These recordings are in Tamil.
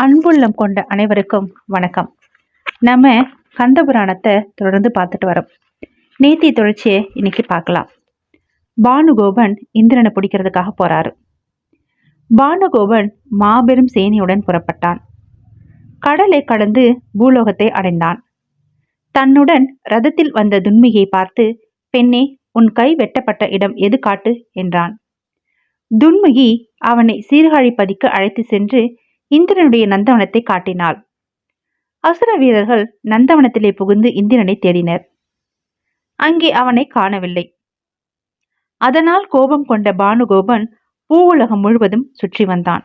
அன்புள்ளம் கொண்ட அனைவருக்கும் வணக்கம். நம்ம கந்த புராணத்தை தொடர்ந்து பார்த்துட்டு வரோம். நேத்தி தொடர்ச்சியை இன்னைக்கு பார்க்கலாம். பானுகோபன் இந்திரனை பிடிக்கிறதுக்காக போறாரு. பானுகோபன் மாபெரும் சேனையுடன் புறப்பட்டான். கடலை கடந்து பூலோகத்தை அடைந்தான். தன்னுடன் ரதத்தில் வந்த துன்மியை பார்த்து பெண்ணே உன் கை வெட்டப்பட்ட இடம் எது காட்டு? என்றான். துன்முகி அவனை சீர்காழிப்பதிக்கு அழைத்து சென்று இந்திரனுடைய நந்தவனத்தை காட்டினாள். அசுர வீரர்கள் நந்தவனத்திலே புகுந்து இந்திரனை தேடினர். அங்கே அவனை காணவில்லை. அதனால் கோபம் கொண்ட பானுகோபன் பூவுலகம் முழுவதும் சுற்றி வந்தான்.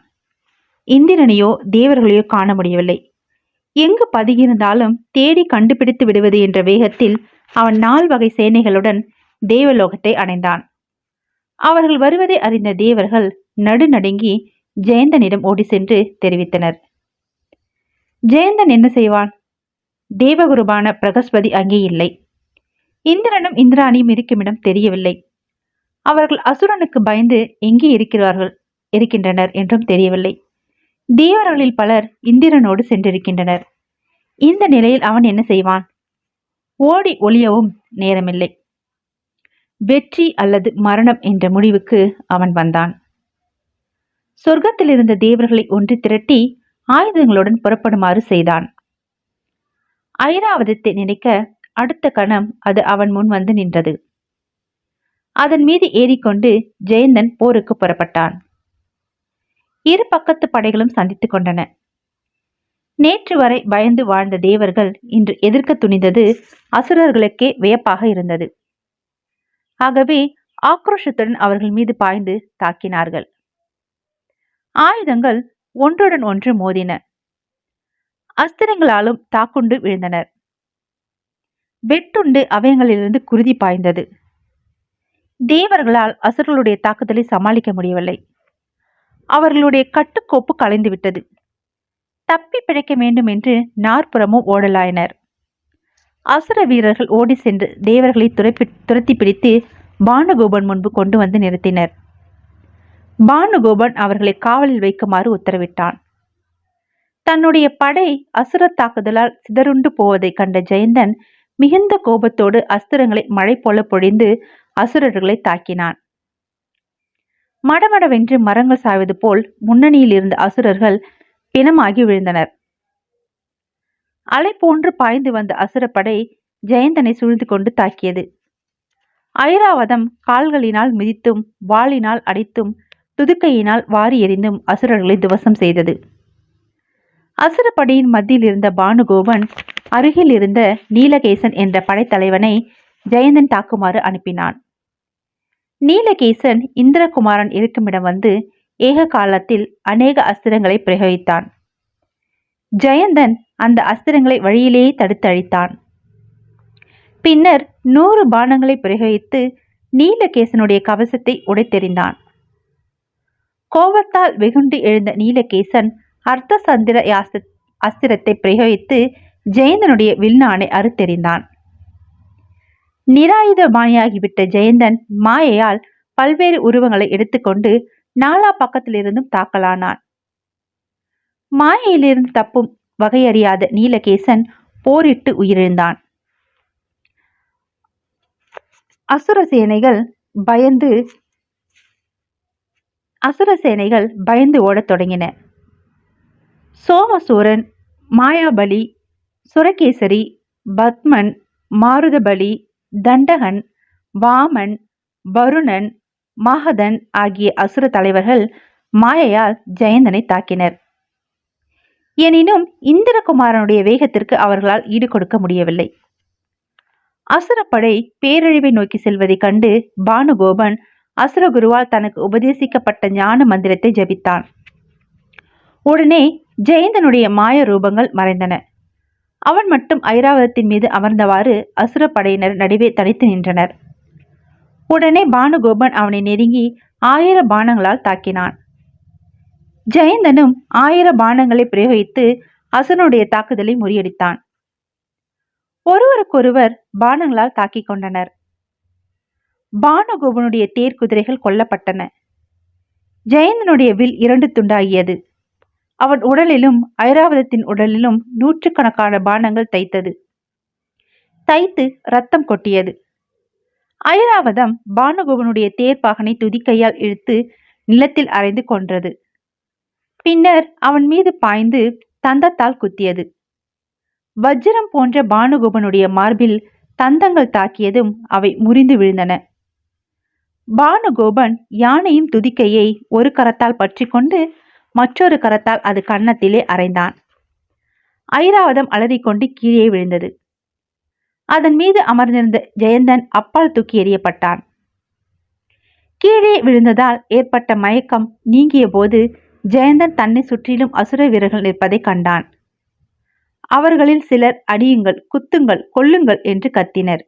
இந்திரனையோ தேவர்களையோ காண முடியவில்லை. எங்கு பதுகியிருந்தாலும் தேடி கண்டுபிடித்து விடுவது என்ற வேகத்தில் அவன் நால் வகை சேனைகளுடன் தேவலோகத்தை அடைந்தான். அவர்கள் வருவதை அறிந்த தேவர்கள் நடுநடுங்கி ஜெயந்தனிடம் ஓடி சென்று தெரிவித்தனர். ஜெயந்தன் என்ன செய்வான்? தேவகுருபான பிரகஸ்பதி அங்கே இல்லை. இந்திரனும் இந்திராணியும் இருக்குமிடம் தெரியவில்லை. அவர்கள் அசுரனுக்கு பயந்து எங்கே இருக்கிறார்கள் இருக்கின்றனர் என்றும் தெரியவில்லை. தேவர்களில் பலர் இந்திரனோடு சென்றிருக்கின்றனர். இந்த நிலையில் அவன் என்ன செய்வான்? ஓடி ஒளியவும் நேரமில்லை. வெற்றி அல்லது மரணம் என்ற முடிவுக்கு அவன் வந்தான். சொர்க்கத்தில் இருந்த தேவர்களை ஒன்று திரட்டி ஆயுதங்களுடன் புறப்படுமாறு செய்தான். ஐராவதத்தை நினைக்க அடுத்த கணம் அது அவன் முன் வந்து நின்றது. அதன் மீது ஏறிக்கொண்டு ஜெயந்தன் போருக்கு புறப்பட்டான். இரு பக்கத்து படைகளும் சந்தித்துக் கொண்டன. நேற்று வரை பயந்து வாழ்ந்த தேவர்கள் இன்று எதிர்க்க துணிந்தது அசுரர்களுக்கே வியப்பாக இருந்தது. ஆகவே ஆக்ரோஷத்துடன் அவர்கள் மீது பாய்ந்து தாக்கினார்கள். ஆயுதங்கள் ஒன்றுடன் ஒன்று மோதின. அஸ்திரங்களாலும் தாக்குண்டு விழுந்தனர். வெட்டுண்டு அவயங்களிலிருந்து குருதி பாய்ந்தது. தேவர்களால் அசுரர்களுடைய தாக்குதலை சமாளிக்க முடியவில்லை. அவர்களுடைய கட்டுக்கோப்பு கலைந்துவிட்டது தப்பி பிழைக்க வேண்டும் என்று நாற்புறமும் ஓடலாயினர். அசுர வீரர்கள் ஓடி சென்று தேவர்களை துரப்பி துரத்தி பிடித்து பானுகோபன் முன்பு கொண்டு வந்து நிறுத்தினர். பானுகோபன் அவர்களை காவலில் வைக்குமாறு உத்தரவிட்டான். தன்னுடைய படை அசுர தாக்குதலால் சிதறுண்டு போவதைக் கண்ட ஜெயந்தன் மிகுந்த கோபத்தோடு அஸ்திரங்களை மழை போல பொழிந்து அசுரர்களை தாக்கினான். மடமடவென்று மரங்கள் சாய்வது போல் முன்னணியில் இருந்த அசுரர்கள் பிணமாகி விழுந்தனர். அலை போன்று பாய்ந்து வந்த அசுரப்படை ஜெயந்தனை சூழ்ந்து கொண்டு தாக்கியது. ஐராவதம் கால்களினால் மிதித்தும் வாளினால் அடித்தும் துதுக்கையினால் வாரி எறிந்தும் அசுரர்களை துவசம் செய்தது. அசுரப்படையின் மத்தியில் இருந்த பானுகோபன் அருகில் இருந்த நீலகேசன் என்ற படைத்தலைவனை ஜெயந்தன் தாக்குமாறு அனுப்பினான். நீலகேசன் இந்திரகுமாரன் இருக்குமிடம் வந்து ஏக காலத்தில் அநேக அஸ்திரங்களை பிரயோகித்தான். ஜெயந்தன் அந்த அஸ்திரங்களை வழியிலேயே தடுத்து அழித்தான் பின்னர் நூறு பானங்களை பிரயோகித்து நீலகேசனுடைய கவசத்தை உடைத்தெறிந்தான். கோபத்தால் வெகுண்டு எழுந்த நீலகேசன் அர்த்த சந்திர யாச அஸ்திரத்தை பிரயோகித்து ஜெயந்தனுடைய வில்நானை அறுத்தெறிந்தான். நிராயுதபாணியாகிவிட்ட ஜெயந்தன் மாயையால் பல்வேறு உருவங்களை எடுத்துக்கொண்டு நாலா பக்கத்திலிருந்தும் தாக்கலானான். மாயையிலிருந்து தப்பும் வகையறியாத நீலகேசன் போரிட்டு உயிரிழந்தான். அசுர சேனைகள் பயந்து அசுர சேனைகள் பயந்து ஓடத் தொடங்கின. சோமசூரன் மாயாபலி சுரகேசரி பத்மன் மாருதபலி தண்டகன் வாமன் வருணன் மகதன் ஆகிய அசுர தலைவர்கள் மாயையால் ஜெயந்தனை தாக்கினர். எனினும் இந்திரகுமாரனுடைய வேகத்திற்கு அவர்களால் ஈடு கொடுக்க முடியவில்லை. அசுரப்படை பேரழிவை நோக்கி செல்வதைக் கண்டு பானுகோபன் அசுரகுருவால் தனக்கு உபதேசிக்கப்பட்ட ஞான மந்திரத்தை ஜபித்தான். உடனே ஜெயந்தனுடைய மாய ரூபங்கள் மறைந்தன. அவன் மட்டும் ஐராவதத்தின் மீது அமர்ந்தவாறு அசுர படையினர் நடுவே தனித்து நின்றனர். உடனே பானுகோபன் அவனை நெருங்கி ஆயிர பானங்களால் தாக்கினான். ஜெயந்தனும் ஆயிர பானங்களை பிரயோகித்து அசுரனுடைய தாக்குதலை முறியடித்தான். ஒருவருக்கொருவர் பானங்களால் தாக்கிக் கொண்டனர். பானுகோபனுடைய தேர் குதிரைகள் கொல்லப்பட்டன. ஜெயந்தனுடைய வில் இரண்டு துண்டாகியது. அவன் உடலிலும் ஐராவதத்தின் உடலிலும் நூற்றுக்கணக்கான பானங்கள் தைத்தது. தைத்து ரத்தம் கொட்டியது. ஐராவதம் பானுகோபனுடைய தேர்ப்பாகனை துதிக்கையால் இழுத்து நிலத்தில் அரைந்து கொன்றது. பின்னர் அவன் மீது பாய்ந்து தந்தத்தால் குத்தியது. வஜ்ரம் போன்ற பானுகோபனுடைய மார்பில் தந்தங்கள் தாக்கியதும் அவை முறிந்து விழுந்தன. பானுகோபன் யானையின் துதிக்கையை ஒரு கரத்தால் பற்றி கொண்டு மற்றொரு கரத்தால் அது கன்னத்திலே அரைந்தான். ஐராவதம் அலறிக்கொண்டு கீழே விழுந்தது. அதன் மீது அமர்ந்திருந்த ஜெயந்தன் அப்பால் தூக்கி எறியப்பட்டான். கீழே விழுந்ததால் ஏற்பட்ட மயக்கம் நீங்கிய போது ஜெயந்தன் தன்னை சுற்றிலும் அசுர வீரர்கள் நிற்பதை கண்டான். அவர்களில் சிலர் அடியுங்கள் குத்துங்கள் கொல்லுங்கள் என்று கத்தினர்.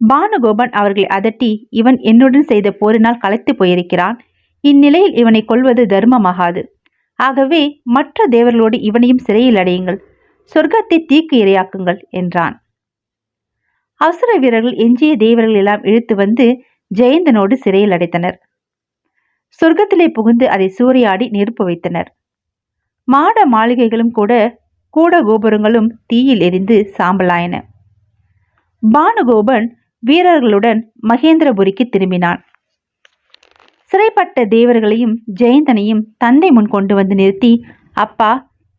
பானுகோபன் அவர்களை அதட்டி இவன் என்னுடன் செய்த போரினால் களைத்து போயிருக்கிறான். இந்நிலையில் இவனை கொல்வது தர்மமாகாது. ஆகவே மற்ற தேவர்களோடு இவனையும் சிறையில் அடையுங்கள். சொர்க்கத்தை தீக்கு இரையாக்குங்கள் என்றான். அசுர வீரர்கள் எஞ்சிய தேவர்கள் எல்லாம் இழுத்து வந்து ஜெயந்தனோடு சிறையில் அடைத்தனர். சொர்க்கத்திலே புகுந்து அதை சூறையாடி நெருப்பு வைத்தனர். மாட மாளிகைகளும் கூட கூட கோபுரங்களும் தீயில் எரிந்து சாம்பலாயின. பானுகோபன் வீரர்களுடன் மகேந்திரபுரிக்கு திரும்பினான். சிறைப்பட்ட தேவர்களையும் ஜெயந்தனையும் தந்தை முன் கொண்டு வந்து நிறுத்தி அப்பா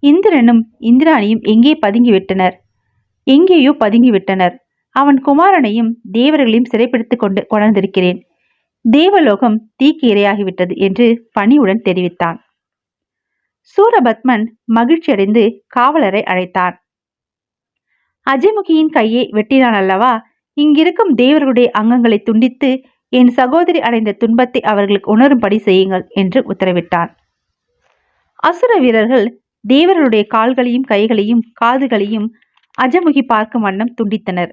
இந்திரனும் இந்திராணியும் எங்கே பதுங்கிவிட்டனர்? எங்கேயோ பதுங்கிவிட்டனர். அவன் குமாரனையும் தேவர்களையும் சிறைப்பிடித்துக் கொண்டு கொணர்ந்திருக்கிறேன். தேவலோகம் தீக்கு இரையாகிவிட்டது என்று பணியுடன் தெரிவித்தான். சூரபத்மன் மகிழ்ச்சியடைந்து காவலரை அழைத்தான். அஜய்முகியின் கையை வெட்டினான் அல்லவா இங்கிருக்கும் தேவர்களுடைய அங்கங்களை துண்டித்து என் சகோதரி அடைந்த துன்பத்தை அவர்களுக்கு உணரும்படி செய்யுங்கள் என்று உத்தரவிட்டான். அசுர வீரர்கள் தேவர்களுடைய கால்களையும் கைகளையும் காதுகளையும் அஜமுகி பார்க்கும் வண்ணம் துண்டித்தனர்.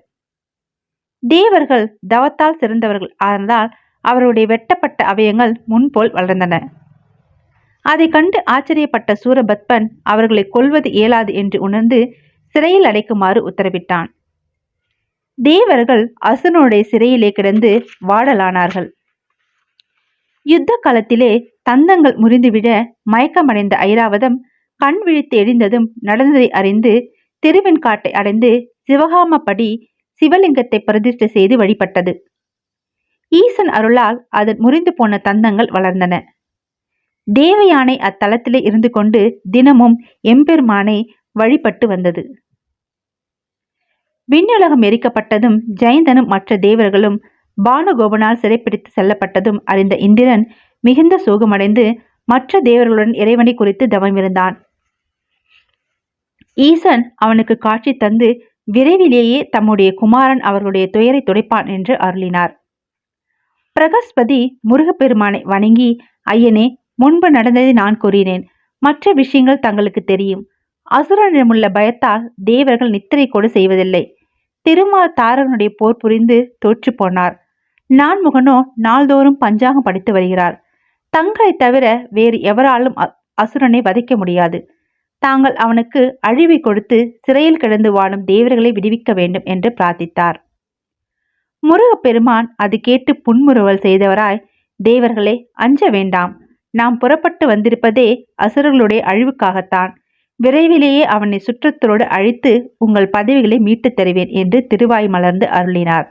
தேவர்கள் தவத்தால் சிறந்தவர்கள் ஆனதால் அவருடைய வெட்டப்பட்ட அவயங்கள் முன்போல் வளர்ந்தன. அதை கண்டு ஆச்சரியப்பட்ட சூரபத்மன் அவர்களை கொல்வது இயலாது என்று உணர்ந்து சிறையில் அடைக்குமாறு உத்தரவிட்டான். தேவர்கள் அசுரனுடைய சிறையிலே கிடந்து வாடலானார்கள் யுத்த காலத்திலே தந்தங்கள் முறிந்துவிட மயக்கமடைந்த ஐராவதம் கண் விழித்து எரிந்ததும் நடந்ததை அறிந்து திருவெண்காட்டை அடைந்து சிவகாமப்படி சிவலிங்கத்தை பிரதிஷ்டை செய்து வழிபட்டது. ஈசன் அருளால் அதன் முறிந்து போன தந்தங்கள் வளர்ந்தன. தேவயானை அத்தலத்திலே இருந்து கொண்டு தினமும் எம்பெருமானை வழிபட்டு வந்தது. விண்ணுலகம் எரிக்கப்பட்டதும் ஜெயந்தனும் மற்ற தேவர்களும் பானுகோபனால் சிறைப்பிடித்து செல்லப்பட்டதும் அறிந்த இந்திரன் மிகுந்த சோகமடைந்து மற்ற தேவர்களுடன் இறைவனை குறித்து தவமிருந்தான். ஈசன் அவனுக்கு காட்சி தந்து விரைவிலேயே தம்முடைய குமாரன் அவர்களுடைய துயரை துடைப்பான் என்று அருளினார். பிரகஸ்பதி முருகப்பெருமானை வணங்கி ஐயனே முன்பு நடந்ததை நான் கூறினேன். மற்ற விஷயங்கள் தங்களுக்கு தெரியும். அசுரனிடமுள்ள பயத்தால் தேவர்கள் நித்திரை கூட செய்வதில்லை. திருமால் தாரனுடைய போர் புரிந்து தோற்று போனார். நான்முகனோ நாள்தோறும் பஞ்சாங்கம் படித்து வருகிறார். தங்களை தவிர வேறு எவராலும் அசுரனை வதைக்க முடியாது. தாங்கள் அவனுக்கு அழிவை கொடுத்து சிறையில் கிடந்து வாழும் தேவர்களை விடுவிக்க வேண்டும் என்று பிரார்த்தித்தார். முருகப்பெருமான் அது கேட்டு புன்முறுவல் செய்தவராய் தேவர்களே அஞ்ச வேண்டாம். நாம் புறப்பட்டு வந்திருப்பதே அசுரர்களுடைய அழிவுக்காகத்தான். விரைவிலேயே அவனை சுற்றத்தோடு அழித்து உங்கள் பதவிகளை மீட்டுத் தருவேன் என்று திருவாய் மலர்ந்து அருளினார்.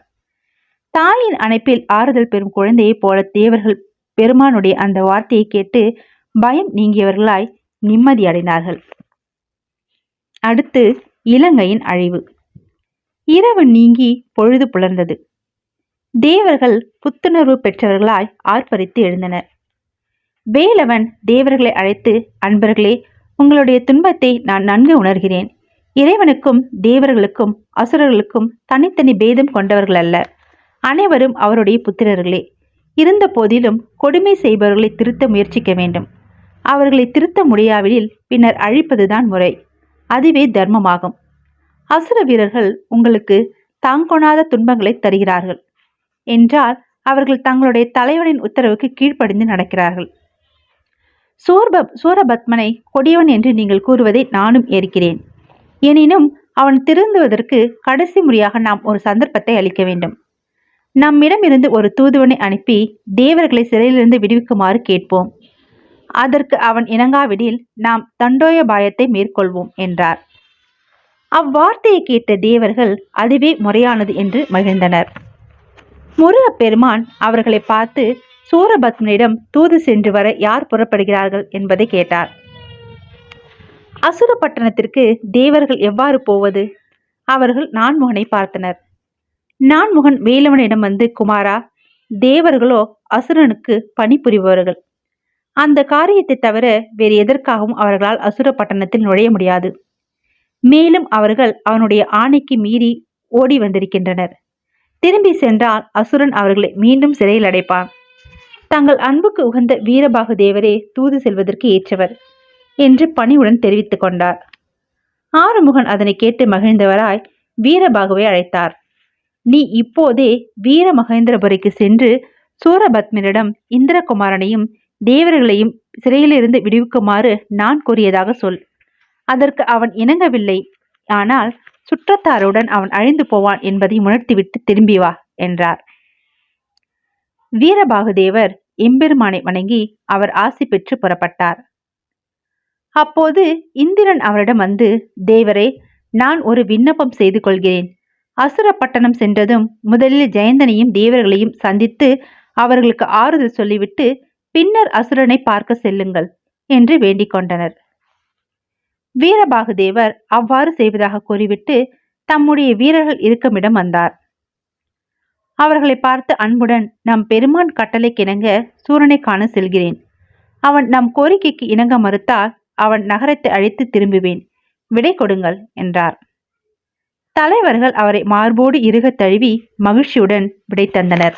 தாயின் அணைப்பில் ஆறுதல் பெறும் குழந்தையைப் போல தேவர்கள் பெருமானுடைய அந்த வார்த்தையை கேட்டு பயம் நீங்கியவர்களாய் நிம்மதியடைந்தார்கள் அடுத்து இலங்கையின் அழிவு. இரவு நீங்கி பொழுது புலர்ந்தது. தேவர்கள் புத்துணர்வு பெற்றவர்களாய் ஆர்ப்பரித்து எழுந்தனர். வேலவன் தேவர்களை அழைத்து அன்பர்களே உங்களுடைய துன்பத்தை நான் நன்கு உணர்கிறேன். இறைவனுக்கும் தேவர்களுக்கும் அசுரர்களுக்கும் தனித்தனி பேதம் கொண்டவர்கள் அல்ல அனைவரும் அவருடைய புத்திரர்களே. இருந்த போதிலும் கொடுமை செய்பவர்களை திருத்த முயற்சிக்க வேண்டும். அவர்களை திருத்த முடியாவிடில் பின்னர் அழிப்பதுதான் முறை. அதுவே தர்மமாகும். அசுர வீரர்கள் உங்களுக்கு தாங்கொணாத துன்பங்களை தருகிறார்கள். என்றால் அவர்கள் தங்களுடைய தலைவனின் உத்தரவுக்கு கீழ்ப்படிந்து நடக்கிறார்கள். சூர்ப சூரபத்மனை கொடியவன் என்று நீங்கள் கூறுவதை நானும் ஏற்கிறேன். எனினும் அவன் திருந்துவதற்கு கடைசி முறையாக நாம் ஒரு சந்தர்ப்பத்தை அளிக்க வேண்டும். நம்மிடமிருந்து ஒரு தூதுவனை அனுப்பி தேவர்களை சிறையிலிருந்து விடுவிக்குமாறு கேட்போம். அதற்கு அவன் இணங்காவிடில் நாம் தண்டோயபாயத்தை மேற்கொள்வோம் என்றார். அவ்வார்த்தையை கேட்ட தேவர்கள் அதுவே முறையானது என்று மகிழ்ந்தனர். முருகப்பெருமான் அவர்களை பார்த்து சூரபத்மனிடம் தூது சென்று வர யார் புறப்படுகிறார்கள் என்பதை கேட்டார். அசுரப்பட்டணத்திற்கு தேவர்கள் எவ்வாறு போவது? அவர்கள் நான்முகனை பார்த்தனர். நான்முகன் வேலவனிடம் வந்து குமாரா தேவர்களோ அசுரனுக்கு பணிபுரிபவர்கள் அந்த காரியத்தை தவிர வேறு எதற்காகவும் அவர்களால் அசுர பட்டணத்தில் நுழைய முடியாது. மேலும் அவர்கள் அவனுடைய ஆணைக்கு மீறி ஓடி வந்திருக்கின்றனர். திரும்பி சென்றால் அசுரன் அவர்களை மீண்டும் சிறையில் அடைப்பான். தங்கள் அன்புக்கு உகந்த வீரபாகு தேவரே தூது செல்வதற்கு ஏற்றவர் என்று பணிவுடன் தெரிவித்துக் கொண்டார். ஆறுமுகன் அதனை கேட்டு மகிழ்ந்தவராய் வீரபாகுவை அழைத்தார். நீ இப்போதே வீர மகேந்திரபுரிக்கு சென்று சூரபத்மனிடம் இந்திரகுமாரனையும் தேவர்களையும் சிறையிலிருந்து விடுவிக்குமாறு நான் கூறியதாக சொல். அதற்கு அவன் இணங்கவில்லை. ஆனால் சுற்றத்தாருடன் அவன் அழிந்து போவான் என்பதை உணர்த்திவிட்டு திரும்பி வா என்றார். வீரபாகுதேவர் எம்பெருமானை வணங்கி அவர் ஆசி பெற்று புறப்பட்டார். அப்போது இந்திரன் அவரிடம் வந்து தேவரே நான் ஒரு விண்ணப்பம் செய்து கொள்கிறேன். அசுரப்பட்டணம் சென்றதும் முதலில் ஜெயந்தனையும் தேவர்களையும் சந்தித்து அவர்களுக்கு ஆறுதல் சொல்லிவிட்டு பின்னர் அசுரனை பார்க்க செல்லுங்கள் என்று வேண்டிக் கொண்டனர். வீரபாகுதேவர் அவ்வாறு செய்வதாக கூறிவிட்டு தம்முடைய வீரர்கள் இருக்குமிடம் வந்தார். அவர்களை பார்த்து அன்புடன் நம் பெருமான் கட்டளை கிணங்க சூரனை காண செல்கிறேன். அவன் நம் கோரிக்கைக்கு இணங்க மறுத்தால் அவன் நகரத்தை அழைத்து திரும்புவேன். விடை கொடுங்கள் என்றார். தலைவர்கள் அவரை மார்போடு இறுக தழுவி மகிழ்ச்சியுடன் விடை தந்தனர்.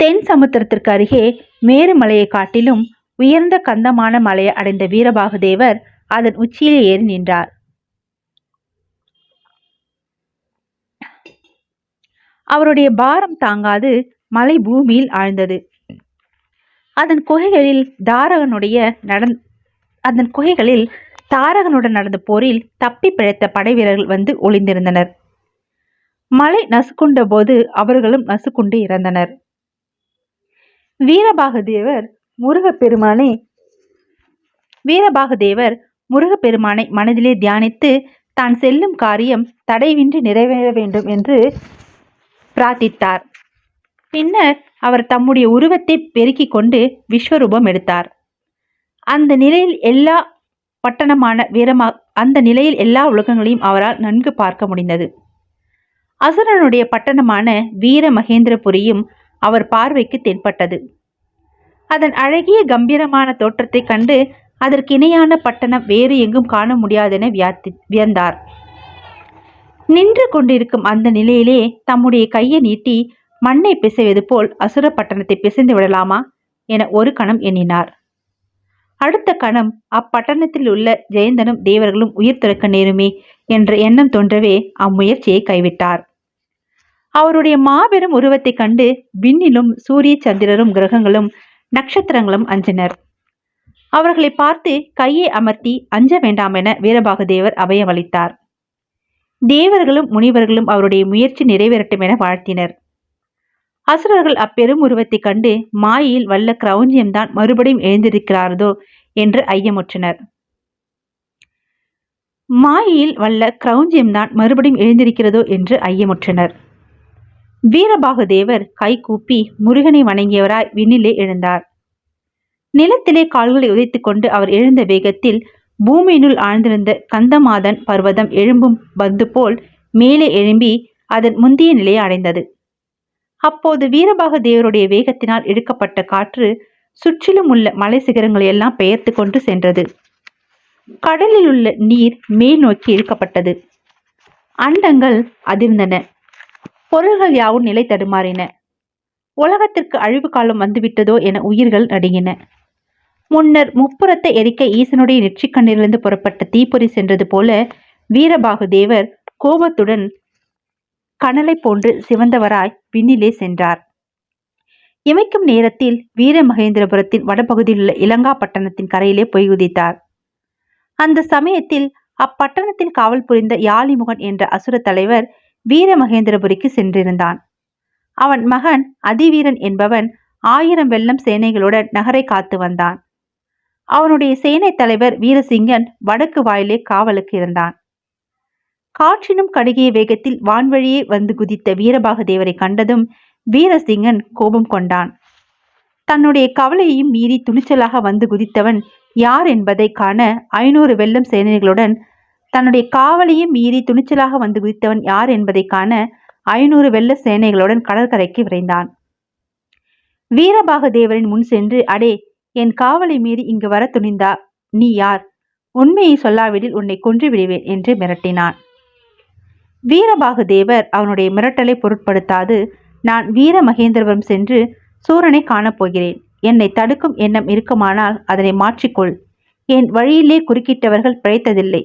தென் சமுத்திரத்திற்கு அருகே மேருமலையை காட்டிலும் உயர்ந்த கந்தமான மலையை அடைந்த வீரபாகுதேவர் அதன் உச்சியிலே ஏறி நின்றார். அவருடைய பாரம் தாங்காது மலை பூமியில் ஆழ்ந்தது. அதன் குகைகளில் தாரகனுடைய நடந் அதன் குகைகளில் தாரகனுடன் நடந்த போரில் தப்பி பிழைத்த படை வீரர்கள் வந்து ஒளிந்திருந்தனர். மலை நசுக்குண்ட போது அவர்களும் நசுக்குண்டு இறந்தனர். வீரபாகதேவர் முருகப்பெருமானை வீரபாகதேவர் முருகப்பெருமானை மனதிலே தியானித்து தான் செல்லும் காரியம் தடைவின்றி நிறைவேற வேண்டும் என்று பிரார்த்தித்தார். பின்னர் அவர் தம்முடைய உருவத்தை பெருக்கிக் கொண்டு விஸ்வரூபம் எடுத்தார். அந்த நிலையில் எல்லா பட்டணமான வீரமா அந்த நிலையில் எல்லா உலகங்களையும் அவரால் நன்கு பார்க்க முடிந்தது. அசுரனுடைய பட்டணமான வீர மகேந்திரபுரியும் அவர் பார்வைக்கு தென்பட்டது. அதன் அழகிய கம்பீரமான தோற்றத்தை கண்டு அதற்கு இணையான பட்டணம் வேறு எங்கும் காண முடியாதென வியாத்தி வியந்தார். நின்று கொண்டிருக்கும் அந்த நிலையிலே தம்முடைய கையை நீட்டி மண்ணை பிசைவது போல் அசுர பட்டணத்தை பிசைந்து விடலாமா? என ஒரு கணம் எண்ணினார். அடுத்த கணம் அப்பட்டணத்தில் உள்ள ஜெயந்தனும் தேவர்களும் உயிர் திறக்க நேருமே என்ற எண்ணம் தோன்றவே அம்முயற்சியை கைவிட்டார். அவருடைய மாபெரும் உருவத்தைக் கண்டு விண்ணிலும் சூரிய சந்திரரும் கிரகங்களும் நட்சத்திரங்களும் அஞ்சினர். அவர்களை பார்த்து கையை அமர்த்தி அஞ்ச வேண்டாம் என வீரபாகுதேவர் அபயமளித்தார். தேவர்களும் முனிவர்களும் அவருடைய முயற்சி நிறைவேறட்டும் என வாழ்த்தினர். அசுரர்கள் அப்பெரும் உருவத்தைக் கண்டு மாயையில் வல்ல கிரௌஞ்சியம்தான் மறுபடியும் எழுந்திருக்கிறாரதோ என்று ஐயமுற்றனர். மாயையில் வல்ல கிரௌஞ்சியம்தான் மறுபடியும் எழுந்திருக்கிறதோ? என்று ஐயமுற்றனர். வீரபாகுதேவர் கை கூப்பி முருகனை வணங்கியவராய் விண்ணிலே எழுந்தார். நிலத்திலே கால்களை உதைத்துக் கொண்டு அவர் எழுந்த வேகத்தில் பூமியினுள் ஆழ்ந்திருந்த கந்தமாதன் பர்வதம் எழும்பும் பந்து போல் மேலே எழும்பி அதன் முந்திய நிலையை அடைந்தது. அப்போது வீரபாக தேவருடைய வேகத்தினால் இழுக்கப்பட்ட காற்று சுற்றிலும் உள்ள மலை சிகரங்களை எல்லாம் பெயர்த்து கொண்டு சென்றது. கடலில் உள்ள நீர் மேல் நோக்கி இழுக்கப்பட்டது. அண்டங்கள் அதிர்ந்தன. பொருள்கள் யாவும் நிலை தடுமாறின. உலகத்திற்கு அழிவு காலம் வந்துவிட்டதோ என உயிர்கள் நடுங்கின. முன்னர் முப்புறத்தை எரிக்க ஈசனுடைய நெற்றிக்கண்ணிலிருந்து புறப்பட்ட தீப்பொறி சென்றது போல வீரபாகு தேவர் கோபத்துடன் கனலை போன்று சிவந்தவராய் விண்ணிலே சென்றார். இமைக்கும் நேரத்தில் வீரமகேந்திரபுரத்தின் வடபகுதியில் உள்ள இலங்காப்பட்டணத்தின் கரையிலே பொய் உதித்தார். அந்த சமயத்தில் அப்பட்டணத்தில் காவல் புரிந்த யாழிமுகன் என்ற அசுர தலைவர் வீரமகேந்திரபுரிக்கு சென்றிருந்தான். அவன் மகன் அதிவீரன் என்பவன் ஆயிரம் வெள்ளம் சேனைகளுடன் நகரை காத்து வந்தான். அவனுடைய சேனை தலைவர் வீரசிங்கன் வடக்கு வாயிலே காவலுக்கு இருந்தான். காற்றினும் கடுகிய வேகத்தில் வான்வழியே வந்து குதித்த வீரபாக தேவரை கண்டதும் வீரசிங்கன் கோபம் கொண்டான். தன்னுடைய கவலையையும் மீறி துணிச்சலாக வந்து குதித்தவன் யார் என்பதை காண ஐநூறு வெள்ளம் சேனைகளுடன் தன்னுடைய காவலையும் மீறி துணிச்சலாக வந்து குதித்தவன் யார் என்பதை காண ஐநூறு வெள்ள சேனைகளுடன் கடற்கரைக்கு விரைந்தான். வீரபாக தேவரின் முன் சென்று அடே என் காவலை மீறி இங்கு வர துணிந்தா? நீ யார்? உண்மையை சொல்லாவிடில் உன்னை கொன்று விடுவேன் என்று மிரட்டினான். வீரபாகு தேவர் அவனுடைய மிரட்டலை பொருட்படுத்தாது நான் வீர மகேந்திரபுரம் சென்று சூரனை காணப்போகிறேன் என்னை தடுக்கும் எண்ணம் இருக்குமானால் அதனை மாற்றிக்கொள். என் வழியிலே குறுக்கிட்டவர்கள் பிழைத்ததில்லை.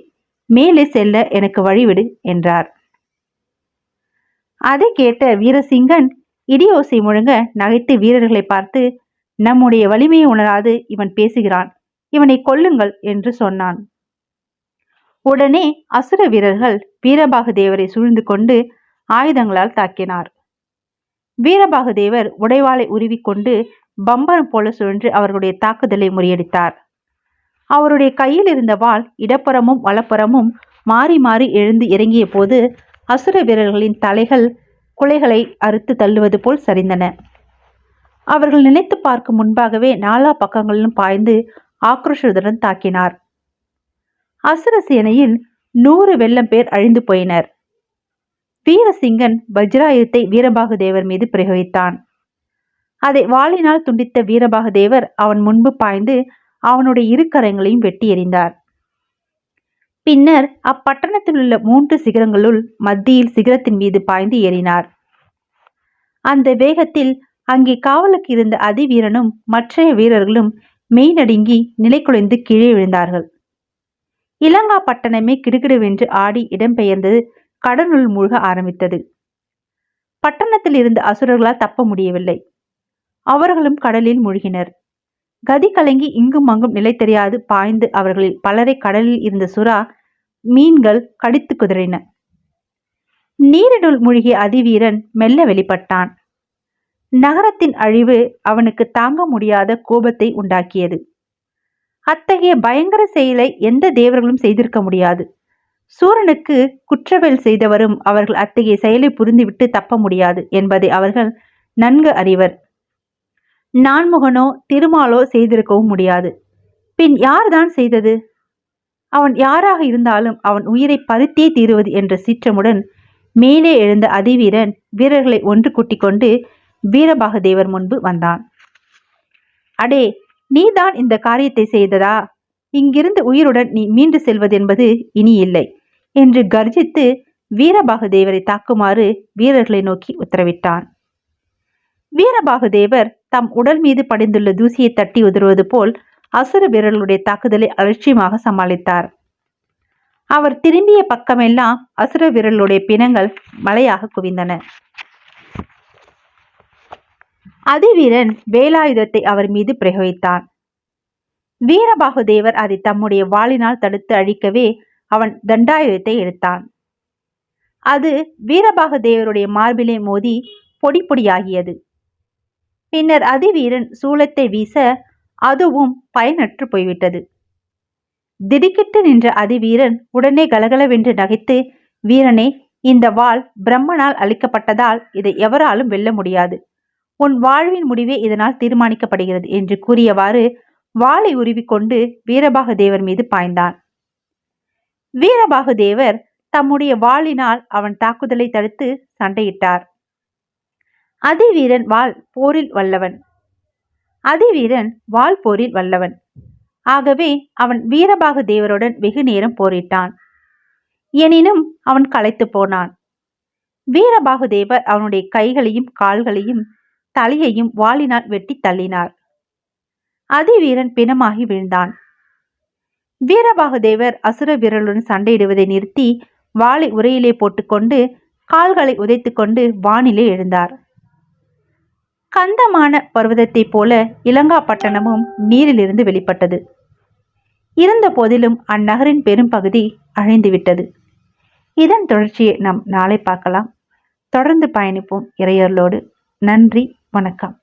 மேலே செல்ல எனக்கு வழிவிடு என்றார். அதை கேட்ட வீரசிங்கன் இடியோசை முழங்க நகைத்து வீரர்களை பார்த்து நம்முடைய வலிமையை உணராது இவன் பேசுகிறான். இவனை கொல்லுங்கள் என்று சொன்னான். உடனே அசுர வீரர்கள் வீரபாகு தேவரை சூழ்ந்து கொண்டு ஆயுதங்களால் தாக்கினார். வீரபாகு தேவர் உடைவாளை உருவிக்கொண்டு பம்பரம் போல சுழன்று அவர்களுடைய தாக்குதலை முறியடித்தார். அவருடைய கையில் இருந்த வாள் இடப்புறமும் வலப்புறமும் மாறி மாறி எழுந்து இறங்கிய போது அசுர வீரர்களின் தலைகள் குலைகளை அறுத்து தள்ளுவது போல் சரிந்தன. அவர்கள் நினைத்து பார்க்கும் முன்பாகவே நாலா பக்கங்களிலும் பாய்ந்து ஆக்ரோஷத்துடன் தாக்கினார். அசுர சேனையில் நூறு வெள்ளம் பேர் அழிந்து போயினர். வீரசிங்கன் வஜ்ராயுதத்தை வீரபாகு தேவர் மீது பிரயோகித்தான். அதை வாளினால் துண்டித்த வீரபாகு தேவர் அவன் முன்பு பாய்ந்து அவனுடைய இரு கரங்களையும் வெட்டி எறிந்தார். பின்னர் அப்பட்டணத்தில் உள்ள மூன்று சிகரங்களுள் மத்தியில் சிகரத்தின் மீது பாய்ந்து ஏறினார். அந்த வேகத்தில் அங்கே காவலுக்கு இருந்த அதிவீரனும் மற்றைய வீரர்களும் மெய்நடுங்கி நிலை குலைந்து கீழே விழுந்தார்கள். இலங்கா பட்டணமே கிடுகிடுவென்று ஆடி இடம்பெயர்ந்தது கடனுள் மூழ்க ஆரம்பித்தது. பட்டணத்தில் இருந்த அசுரர்களால் தப்ப முடியவில்லை. அவர்களும் கடலில் மூழ்கினர். கதி கலங்கி இங்கும் அங்கும் நிலை தெரியாது பாய்ந்து அவர்களில் பலரை கடலில் இருந்த சுறா மீன்கள் கடித்து குதிரின நீரினுள் மூழ்கிய அதிவீரன் மெல்ல வெளிப்பட்டான். நகரத்தின் அழிவு அவனுக்கு தாங்க முடியாத கோபத்தை உண்டாக்கியது. அத்தகைய பயங்கர செயலை எந்த தேவர்களும் செய்திருக்க முடியாது. சூரனுக்கு குற்றவேல் செய்தவரும் அவர்கள் அத்தகைய செயலை புரிந்துவிட்டு தப்ப முடியாது என்பதை அவர்கள் நன்கு அறிவர். நான்முகனோ திருமாலோ செய்திருக்கவும் முடியாது. பின் யார்தான் செய்தது? அவன் யாராக இருந்தாலும் அவன் உயிரை பருத்தே தீருவது என்ற சீற்றமுடன் மேலே எழுந்த அதிவீரன் வீரர்களை ஒன்று கூட்டிக் கொண்டு வீரபாகதேவர் முன்பு வந்தான். அடே நீதான் இந்த காரியத்தை செய்ததா? இங்கிருந்து உயிருடன் நீ மீண்டு செல்வதென்பது இனி இல்லை என்று கர்ஜித்து வீரபாகுதேவரை தாக்குமாறு வீரர்களை நோக்கி உத்தரவிட்டான். வீரபாகுதேவர் தம் உடல் மீது படிந்துள்ள தூசியை தட்டி உதறுவது போல் அசுர வீரர்களுடைய தாக்குதலை அலட்சியமாக சமாளித்தார். அவர் திரும்பிய பக்கமெல்லாம் அசுர வீரர்களுடைய பிணங்கள் மலையாக குவிந்தன. அதிவீரன் வேலாயுதத்தை அவர் மீது பிரயோகித்தான். வீரபாகுதேவர் அதை தம்முடைய வாளினால் தடுத்து அழிக்கவே அவன் தண்டாயுதத்தை எடுத்தான். அது வீரபாகுதேவருடைய மார்பிலே மோதி பொடி பொடியாகியது பின்னர் அதிவீரன் சூளத்தை வீச அதுவும் பயனற்று போய்விட்டது. திடுக்கிட்டு நின்ற அதிவீரன் உடனே கலகலவென்று நகைத்து வீரனே இந்த வாள் பிரம்மனால் அளிக்கப்பட்டதால் இதை எவராலும் வெல்ல முடியாது. உன் வாழ்வின் முடிவே இதனால் தீர்மானிக்கப்படுகிறது என்று கூறியவாறு வாளை உருவிக்கொண்டு வீரபாக தேவர் மீது பாய்ந்தான். வீரபாகு தேவர் தம்முடைய வாளினால் அவன் தாக்குதலை தடுத்து சண்டையிட்டார். அதிவீரன் வாள் போரில் வல்லவன். அதிவீரன் வாள் போரில் வல்லவன். ஆகவே அவன் வீரபாகு தேவருடன் வெகு நேரம் போரிட்டான். எனினும் அவன் களைத்து போனான். வீரபாகு தேவர் அவனுடைய கைகளையும் கால்களையும் தலையையும் வாளினால் வெட்டி தள்ளினார் அதிவீரன் பிணமாகி விழுந்தான். வீரபாகுதேவர் அசுர வீரலுடன் சண்டையிடுவதை நிறுத்தி வாளை உரையிலே போட்டுக்கொண்டு கால்களை உதைத்துக்கொண்டு வானிலே எழுந்தார். கந்தமான பர்வதத்தைப் போல இலங்கா பட்டணமும் நீரிலிருந்து வெளிப்பட்டது. இருந்த போதிலும் அந்நகரின் பெரும்பகுதி அழிந்துவிட்டது இதன் தொடர்ச்சியை நாம் நாளை பார்க்கலாம். தொடர்ந்து பயணிப்போம் இறையர்களோடு நன்றி. வணக்கம்.